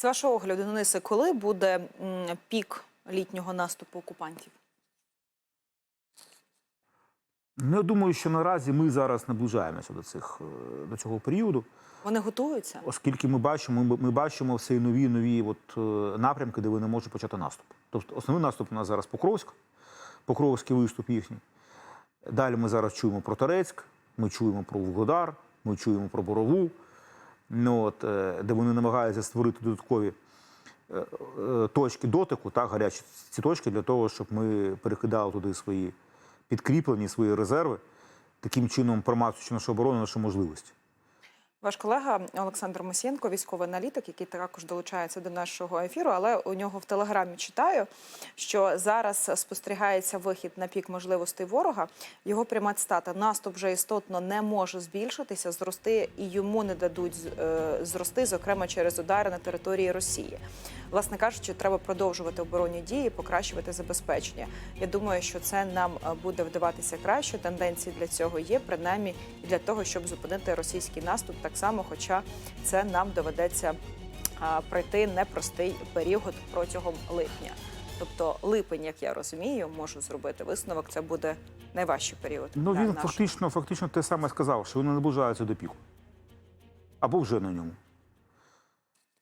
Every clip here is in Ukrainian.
З вашого огляду, Денисе, коли буде пік літнього наступу окупантів? Ну, я думаю, що наразі ми зараз наближаємося до цих е, до цього періоду, Вони готуються? оскільки ми бачимо, ми, ми бачимо все і нові нові от, е, напрямки, де вони можуть почати наступ. Тобто основний наступ у нас зараз Покровськ, Покровський виступ їхній. Далі ми зараз чуємо про Торецьк, ми чуємо про Вугледар, ми чуємо про Борову, ну, от, е, де вони намагаються створити додаткові е, е, точки дотику, так, гарячі ці точки для того, щоб ми перекидали туди свої підкріплені, свої резерви, таким чином промацуючи нашу оборону, наші можливості. Ваш колега Олександр Мосієнко, військовий аналітик, який також долучається до нашого ефіру, але у нього в телеграмі читаю, що зараз спостерігається вихід на пік можливостей ворога. Його пряма цитата наступ вже істотно не може збільшитися, зрости і йому не дадуть е, зрости, зокрема через удари на території Росії. Власне кажучи, треба продовжувати оборонні дії, покращувати забезпечення. Я думаю, що це нам е, буде вдаватися краще. Тенденції для цього є, принаймні для того, щоб зупинити російський наступ, так само, хоча це нам доведеться пройти непростий період протягом липня. Тобто липень, як я розумію, можу зробити висновок. Це буде найважчий період. Ну він нашого. фактично, фактично те саме сказав, що вони наближаються до піку. Або вже на ньому.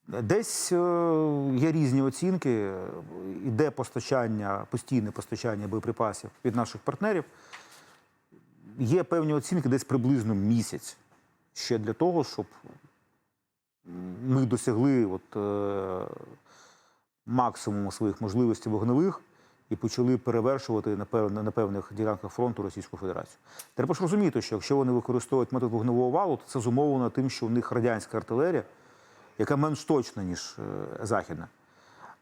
Десь е, є різні оцінки, іде постачання, постійне постачання боєприпасів від наших партнерів. Є певні оцінки десь приблизно місяць ще для того, щоб ми досягли от, е, максимуму своїх можливостей вогневих і почали перевершувати на, пев- на певних ділянках фронту Російську Федерацію. Треба ж розуміти, що якщо вони використовують метод вогневого валу, то це зумовлено тим, що у них радянська артилерія, яка менш точна, ніж е, західна.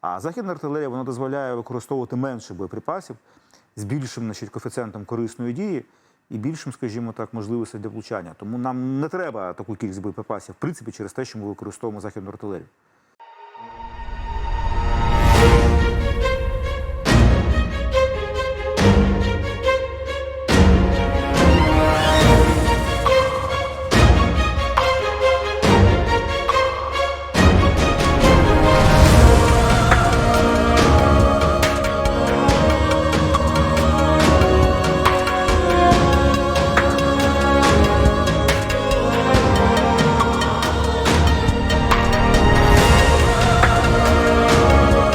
А західна артилерія вона дозволяє використовувати менше боєприпасів з більшим значить, коефіцієнтом корисної дії і більшим, скажімо так, можливостей для влучання. Тому нам не треба таку кількість боєприпасів, в принципі, через те, що ми використовуємо західну артилерію.